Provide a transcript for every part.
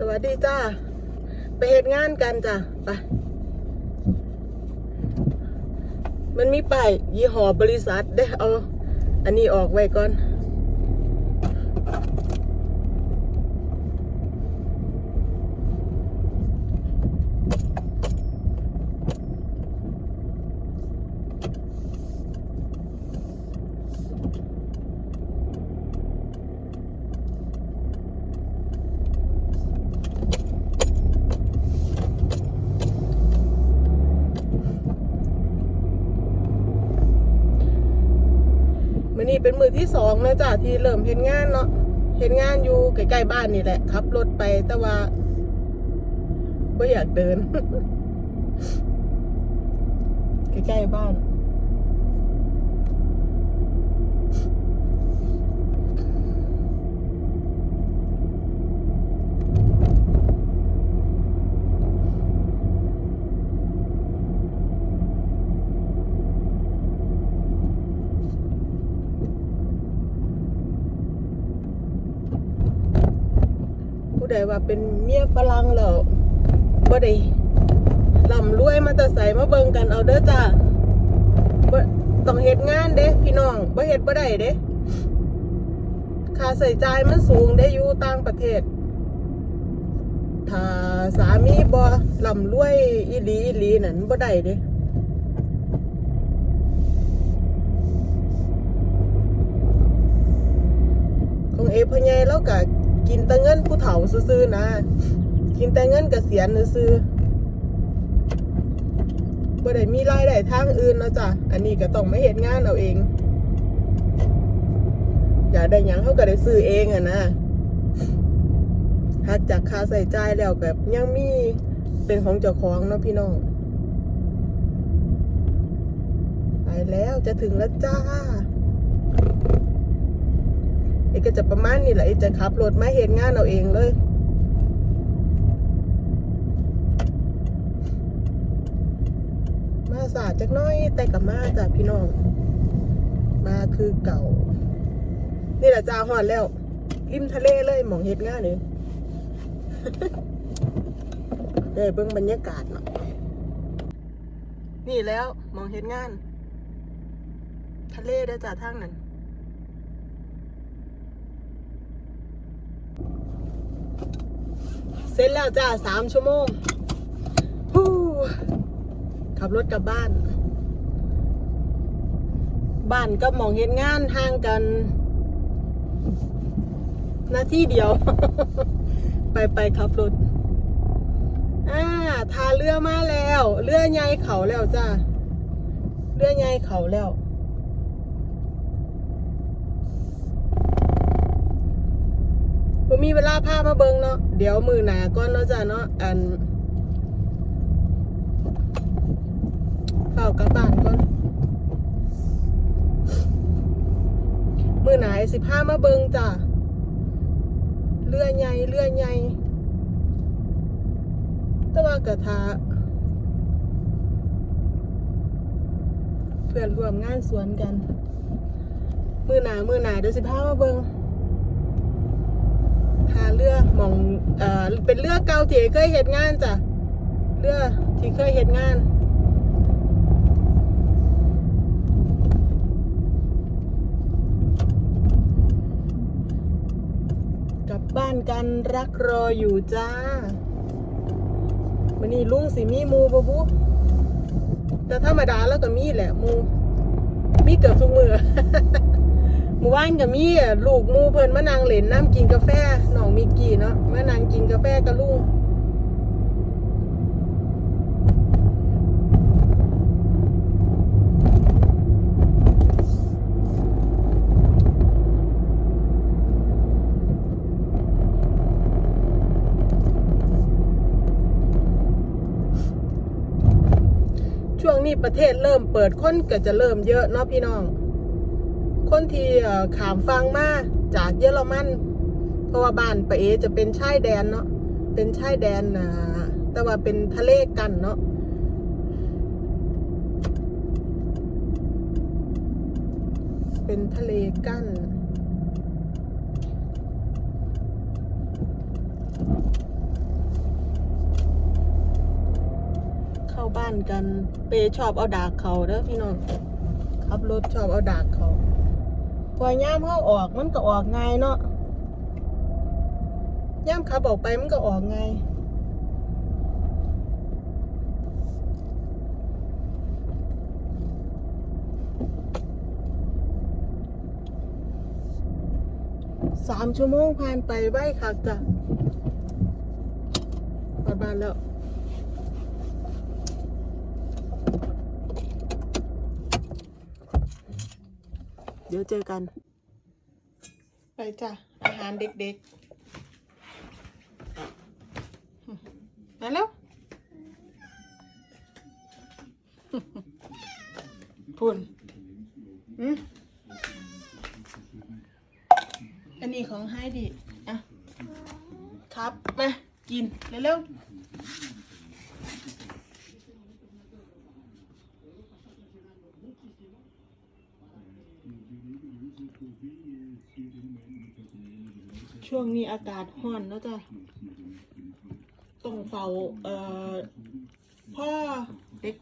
สวัสดีจ้า ไปเหตุงานกันจ้ะไป มันมีป้ายยี่ห้อบริษัทได้เอา อันนี้ออกไว้ก่อน มือที่สองนะจ้ะที่เริ่มเห็นงานเนาะเห็นงานอยู่ใกล้ๆบ้านนี่แหละขับรถไปแต่ว่าไม่อยากเดิน ใกล้ๆบ้าน ผู้ใดว่าเป็นเมียฝรั่งแล้วบ่ได้ลำรวยมาแต่ใส่มาเบิ่งกันเอาเด้อจ้าบ่ต้องเฮ็ดงานเด้พี่น้องบ่เฮ็ดบ่ได้เด้ค่าใช้จ่ายมันสูงเด้อยู่ต่างประเทศ ถ้าสามีบ่ลำรวยอีหลีอีหลีนั่นบ่ได้เด้ของเอพ่อใหญ่แล้วก็ กินแต่เงินผู้เฒ่าซื่อๆนะ กินแต่เงินเกษียณซื่อบ่ได้มีรายได้ทางอื่นนะจ๊ะ อันนี้ก็ต้องมาเฮ็ดงานเอาเอง อยากได้ยังเขาก็ได้ซื้อเองอะนะหักจากค่าใส่จ่ายแล้วแบบยังมีเป็นของเจ้าของเนาะพี่น้อง ไปแล้วจะถึงแล้วจ้า เอกก็จะประมาณนี้แหละเอกจะขับรถมาเห็นงานเอาเองเลยมาสาดจักน้อยแต่กับมาจ้ะพี่น้อง มาคือเก่า นี่แหละจ้าหอดแล้ว ริมทะเลเลยหมองเห็ดงานเลยเด้เบิ่งบรรยากาศเนาะนี่แล้วมองเห็ดงาน ทะเลเด้จ้าทางนั้น เสร็จแล้วจ้าสามชั่วโมงขับรถกลับบ้าน บ้านก็มองเห็นงานห่างกันหน้าที่เดียว ไปไปขับรถอ่าทาเรือมาแล้ว เรือใหญ่เขาแล้วจ้าเรือใหญ่เขาแล้ว บ่มีเวลาพามาเบิงเนาะเดี๋ยวมือหนาก่อนเนาะจ้ะเนาะอันเฝ้ากลับบ้านก่อนมือหนาสิพามาเบิงจ้ะเรือใหญ่เรือใหญ่แต่ว่ากระทาเพื่อนร่วมงานสวนกัน มือหนามือหนาเดี๋ยวสิพามาเบิง หาเรือหมองเอ่อเป็นเรือเก่าที่เคยเฮ็ดงานจ้ะเรือที่เคยเฮ็ดงานกลับบ้านกันรักรออยู่จ้าวันนี้ลุงสิมีมูบ่บุแต่ธรรมดาแล้วก็มีแหละมูมีเกือบทุกมือ หมู่บ้านก็มีอะลูกมูเพิ่นมานั่งเล่นน้ำกินกาแฟน้องมีกี่เนาะมานั่งกินกาแฟกับลุงช่วงนี้ประเทศเริ่มเปิดคนก็จะเริ่มเยอะเนาะพี่น้อง คนที่ขามฟังมาจากเยอรมัน เพราะว่าบ้านปะเอจะเป็นชายแดนเนาะเป็นชายแดนนะแต่ว่าเป็นทะเลกันเนาะเป็นทะเลกั้นเข้าบ้านกัน เปชอบเอาดากเขาเด้อพี่น้องขับรถชอบเอาดากเขา พอย่ามเขาออกมันก็ออกไงเนาะย่ามขับออกไปมันก็ออกไงสามชั่วโมงผ่านไปไว้ค่ะจ้ะกลับบ้านแล้ว เดี๋ยวเจอกัน ไปจ้ะ อาหารเด็กๆ มาแล้วพุ่นอืมอันนี้ของให้ดิอะ ครับ มา กิน เร็วๆ ช่วงนี้อากาศร้อนแล้วจ้ะต้องเฝ้าเอ่อพ่อเด็ก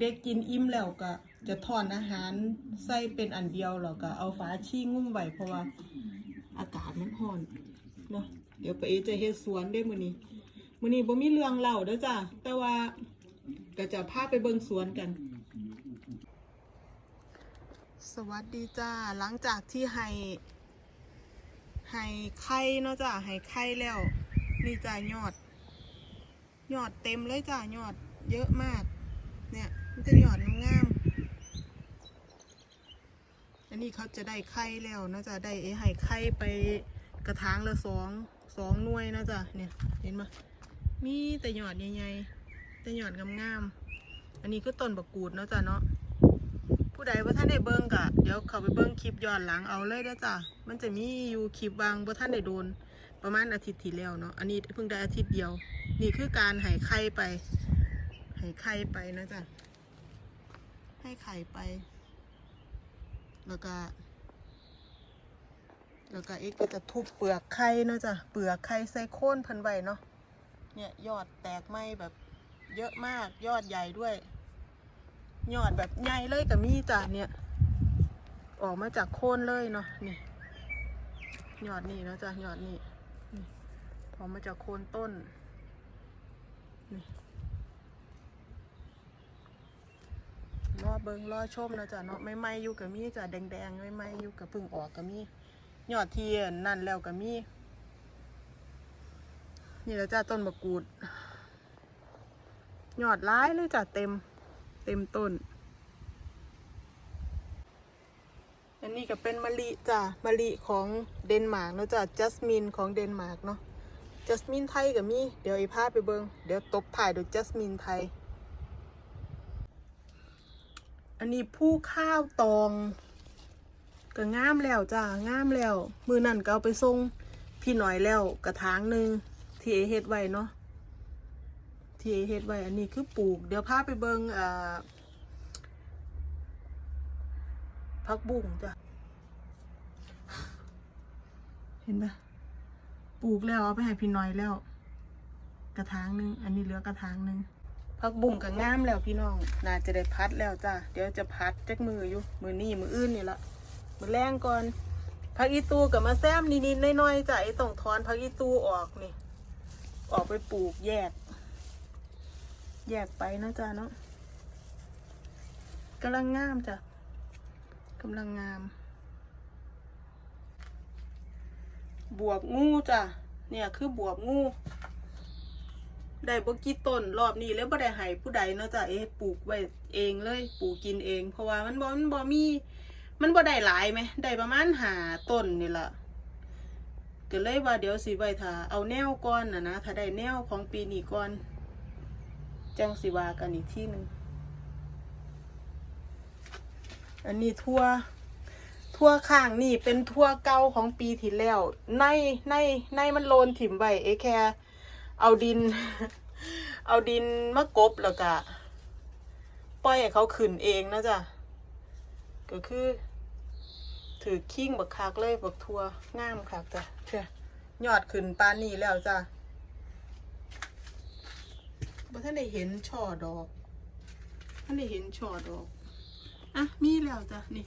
เด็กๆกินอิ่มแล้วก็จะทอนอาหารใส่เป็นอันเดียวแล้วก็เอาฝาชี้งุ้มไว้เพราะว่าอากาศมันร้อนเนาะเดี๋ยวไปเอจะเฮ็ดสวนได้มื้อนี้มื้อนี้บ่มีเรื่องเล่าเด้อจ้ะแต่ว่าก็จะพาไปเบิ่งสวนกัน สวัสดีจ้า หลังจากที่ให้ ให้ไข่เนาะจ้ะให้ไข่แล้ว นี่จ้ายอด ยอดเต็มเลยจ้ายอดเยอะมาก เนี่ย มันจะยอดงามๆอันนี้เขาจะได้ไข่แล้วนะจ๊ะได้ไอ้ไห่ไข่ไปกระถางละสองสองหน่วยนะจ๊ะเนี่ยเห็นไหมมีแต่หยอดใหญ่ๆแต่หยอดงามๆอันนี้คือต้นบักกูดเนาะจ๊ะเนาะ ผู้ใดว่าท่านได้เบิ้งกะเดี๋ยวเขาไปเบิ้งคลิปย้อนหลังเอาเลยนะจ๊ะมันจะมีอยู่คลิปบางว่าท่านได้โดน ประมาณอาทิตย์ที่แล้วเนาะอันนี้เพิ่งได้อาทิตย์เดียว นี่คือการไห่ไข่ไปให้ไข่ไปนะจ๊ะให้ไข่ไป แล้วก็ แล้วก็อ็กก็จะทุบเปลือกไข่เนาะจ้ะเปลือกไข่ใส่โค่นเพิ่นไว้เนาะเนี่ยยอดแตกไหมแบบเยอะมากยอดใหญ่ด้วย ยอดแบบใหญ่เลยกับมีจ้ะเนี่ย ออกมาจากโคนเลยเนาะนี่ยอดนี่เนาะจ้ะยอดนี่นี่ออกมาจากโคนต้นนี่รอเบิงรอชมนะจ๊ะเนาะไม่ไม่อยู่กับมีจ้ะแดงๆไม่ไม่อยู่กับพึ่งออกกับมียอดเทียนนั่นแล้วกับมีนี่แหละจ้ะต้นมะกรูดยอดร้ายเลยจ้ะเต็ม เต็มต้น อันนี้ก็เป็นมะลิจ้ะมะลิของเดนมาร์กเนาะจ้ะจัสมินของเดนมาร์กเนาะจัสมินไทยกับมีเดี๋ยวไอีพาไปเบิงเดี๋ยวตบถ่ายด้วยจัสมินไทย อันนี้ผู้ข้าวตองก็งามแล้วจ้างามแล้ว มือนั่นก็เอาไปส่งพี่หน่อยแล้วกระถางหนึ่งที่เอเฮ็ดไว้เนาะ ที่เฮ็ดไว้อันนี้คือปลูก เดี๋ยวพาไปเบิงอ่าพักบุ้งจ้ะ เห็นปะปลูกแล้วเอาไปให้พี่น่อยแล้ว กระถางนึง อันนี้เหลือกระถางนึงพักบุ้งกับงามแล้วพี่น้อง น่าจะได้พัดแล้วจ้ะ เดี๋ยวจะพัดจักมืออยู่ มือนี่มืออื่นนี่ละมือแรงก่อนพักอีตูกับมาแซมนิดๆน้อยๆจ้ะไอ้ต้องถอนพักอีตูออกนี่ ออกไปปลูกแยก แยกไปนะจ้ะเนาะกำลังงามจ้ะกำลังงาม บวบงูจ้ะเนี่ยคือบวบงูได้บกี่ต้นรอบนี้แล้วบ่ได้ให้ผู้ใดเนาะจ้ะเอ๊ะปลูกไว้เองเลยปลูกกินเอง เพราะว่ามันบ่มันบ่มี มันบ่ได้หลายไหมได้ประมาณหาต้นนี่ละก็เลยว่าเดี๋ยวสิไว้ถ้าเอาแนวก่อนนะนะถ้าได้แนวของปีนี้ก่อน จังสิวากันอีกที่หนึ่งอันนี้ทั่วทั่วข้างนี่เป็นทั่วเก่าของปีที่แล้ว ในในในมันโลนถิ่มไว้เอแค่เอาดิน เอาดินมากบแล้วก็ปล่อยให้เขาขึ้นเองนะจ๊ะก็คือ ถือขิ้งบักคักเลยบักทัวงามคักจ้ะเชื่ยอดขึ้นปานนี้แล้วจ้ะ บ่ท่านได้เห็นช่อดอกท่านได้เห็นช่อดอกอะมีแล้วจ้ะนี่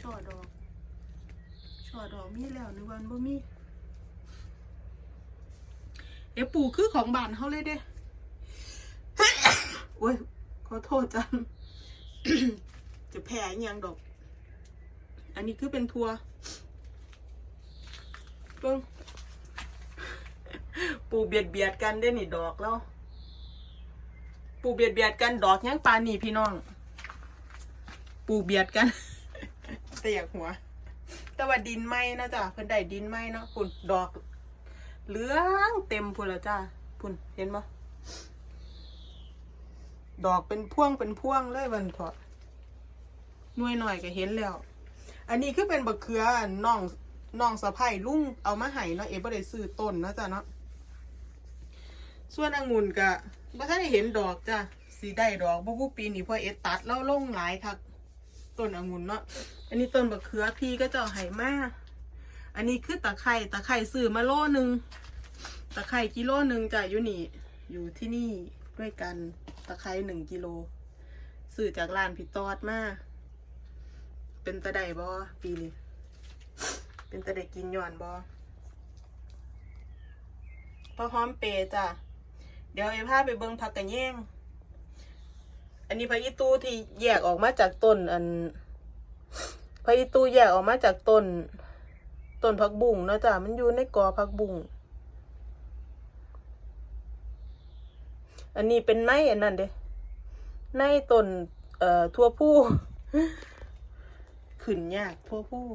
ช่อดอกช่อดอกมีแล้วในวันบ่มีเอ๋ปลูกคือของบ้านเขาเลยเด้โอ้ยขอโทษจังจะแพ้ยังดอก อันนี้คือเป็นทัวเบิ้ง ปูเบียดเบียดกันได้นี่ดอกแล้ว ปูเบียดเบียดกันดอกยังปานนี่พี่น้อง ปูเบียดกันแต่อยากหัว แต่ว่าดินไหมนะจ๊ะเพิ่นได้ดินไหมเนาะพุ่นดอก เหลืองเต็มพุ่นและจ้าพุ่นเห็นปะดอกเป็นพ่วงเป็นพ่วงเลยวันเถาะหน่วยหน่อยก็เห็นแล้ว อันนี้คือเป็นบักเขือน้องน้องสะพ้ายลุงเอามาให้เนาะเอ๋บ่ได้ซื้อต้นนะจ้ะเนาะ ส่วนองุ่นก็บ่ทันได้เห็นดอกจ้ะสีได้ดอกบ่ผู้ปีนี้เพอเอ๋ตัดแล้วลงหลายคักต้นองุ่นเนาะอันนี้ต้นบักเขือพี่ก็เจ้าให้มาอันนี้คือตะไคร่ตะไคร่ซื้อมาโลหนึงตะไคร่กิโลหนึงจ้ะอยู่นี่อยู่ที่นี่ด้วยกันตะไคร่หนึ่งกิโลซื้อจากร้านพี่ตอดมาเป็นตะไดบอปีนี้เป็นตะไดกินย้อนบอพอหอมเปย์จ้ะ เดี๋ยวไอ้พาไปเบิ่งผักกระแยง อันนี้ผักอีตูที่แยกออกมาจากต้นอันผักอีตูแยกออกมาจากต้นต้นผักบุ้งเนาะจ้ะมันอยู่ในกอผักบุ้งอันนี้เป็นในอันนั้นเด้ในต้นเอ่อทั่วผู้ขึ้นยากทั่วผู้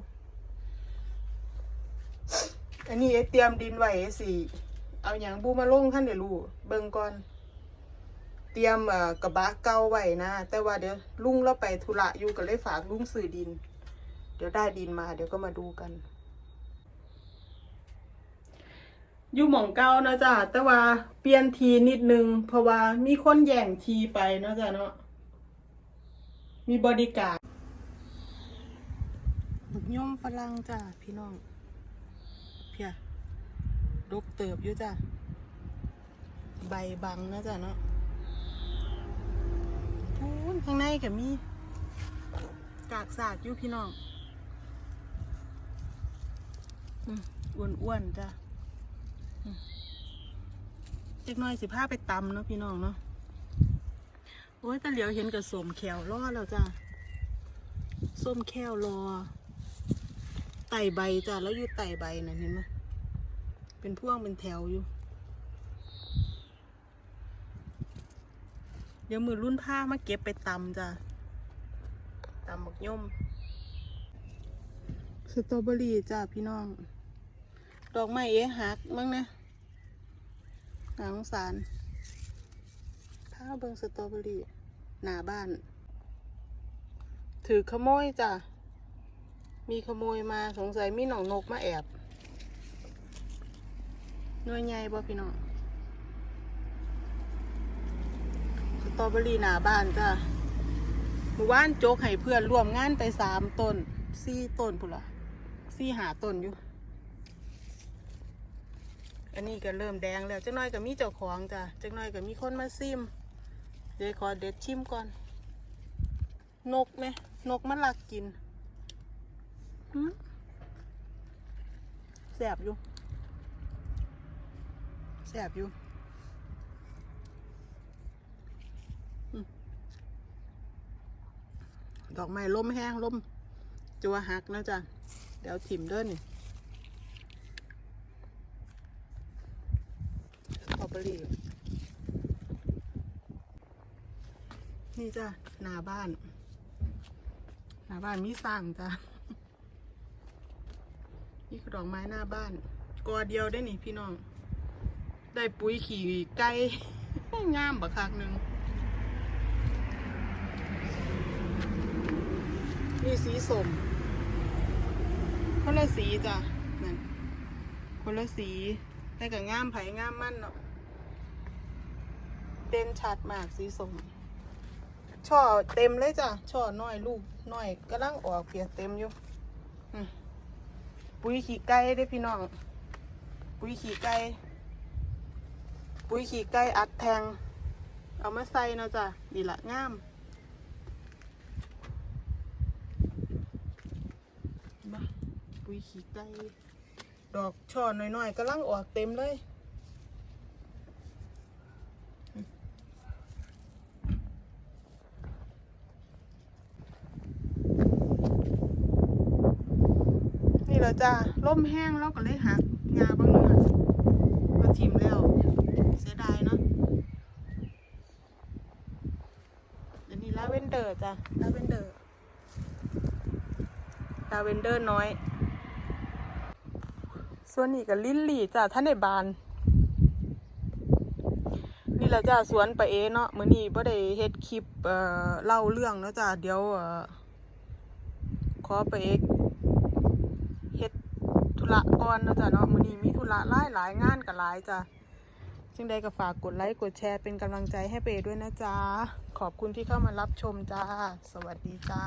อันนี้ไอ้เตรียมดินไว้สิ เอาอย่างบูมาลงขั้นเดี๋ยวรู้เบิ่งก่อน เตรียมกระบะเก่าไว้นะ แต่ว่าเดี๋ยวลุงเราไปธุระอยู่ก็เลยฝากลุงสื่อดิน เดี๋ยวได้ดินมา เดี๋ยวก็มาดูกันอยู่หม่องเก่านะจ้ะแต่ว่าเปลี่ยนทีนิดนึง เพราะว่ามีคนแย่งทีไปนะจ้ะเนาะมีบริการบักย่อมฝรั่งจ้ะพี่น้อง ดกเติบอยู่จ้ะ ใบบังนะจ้ะเนาะพูนข้างในก็มี กากสากอยู่พี่น้องอืมอ้วนๆจ้ะอืมจักน่อยสิพาไปตำเนาะพี่น้องเนาะ โอ้ยแต่เหลียวเห็นกับสมแขวรอแล้วจ้ะส้มแควรอ ไต่ใบจ้ะ แล้วอยู่ไต่ใบนะเห็นไหม เป็นพ่วงเป็นแถวอยู่ เดี๋ยวมือรุ่นผ้ามาเก็บไปตำจ้ะตำบักย่อมสตรอเบอรี่จ้ะพี่น้อง ดอกไม้เอ๊ะหักมั้งนะน่าสงสารถ้าเบิงสตรอเบอรี่หน้าบ้าน ถือขโมยจ้ะมีขโมยมาสงสัยมีหนองนกมาแอบ น่วยใหญ่บ่พี่น้องสตรอเบอรี่หน้าบ้านจ้ะหมู่บ้านโจกให้เพื่อนร่วมงานไปสามต้นสี่ต้นพุ่นละสี่หาต้นอยู่ อันนี้ก็เริ่มแดงแล้วจักน้อยก็มีเจ้าของจ้ะจักน้อยก็มีคนมาซิมเดี๋ยวขอเด็ดชิมก่อน นกไหมนกมันลักกินแสบอยู่ แสบอยู่ดอกไม้ล้มแห้งล้มจัวหักนะจ๊ะ เดี๋ยวถิ่มเด้อนี่สตรอบรีนี่จ้ะหน้าบ้านหน้าบ้านมีสั่งจ้ะ นี่คือดอกไม้หน้าบ้านกอเดียวได้นี่พี่น้อง ได้ปุ๋ยขี่ไก่งามบักคักหนึ่งนี่สีสมคนละสีจ้ะนั่นคนละสี แต่ก็งามไผ่งามมั่นเนาะเด่นชัดมากสีสมช่อเต็มเลยจ้ะช่อน้อยลูกน้อยกำลังออกเปียกเต็มอยู่ปุ๋ยขี้ไก่ได้พี่น้อง ปุ๋ยขี้ไก่ ปุ๋ยขี้ไก่อัดแทง เอามาใส่เนาะจ้ะนี่ละงามมาปุ๋ยขี้ไก่ดอกช่อน้อยๆกำลังออกเต็มเลยนี่แหละจ้าล่มแห้งแล้วก็เลยหักงาบางเนื้อมาทิมแล้ว เสียดายเนาะเดี๋ยวนี้ลาเวนเดอร์ จ้ะลาเวนเดอร์ลาเวนเดอร์น้อย ส่วนนี้กับลิลลี่จ้ะท่านในบาน นี่แหละจ้าสวนปะเอเนาะมื้อนี้บ่ได้เฮ็ดคลิปเอ่อเล่าเรื่องเนาะจ้าเดี๋ยวเอ่อขอไปเอเฮ็ดธุระก่อนเนาะจ้าเนาะมื้อนี้มีธุระหลายหลายงานก็หลายจ้า จึงใดก็ฝากกดไลค์กดแชร์เป็นกำลังใจให้เปด้วยนะจ๊ะ ขอบคุณที่เข้ามารับชมจ้า สวัสดีจ้า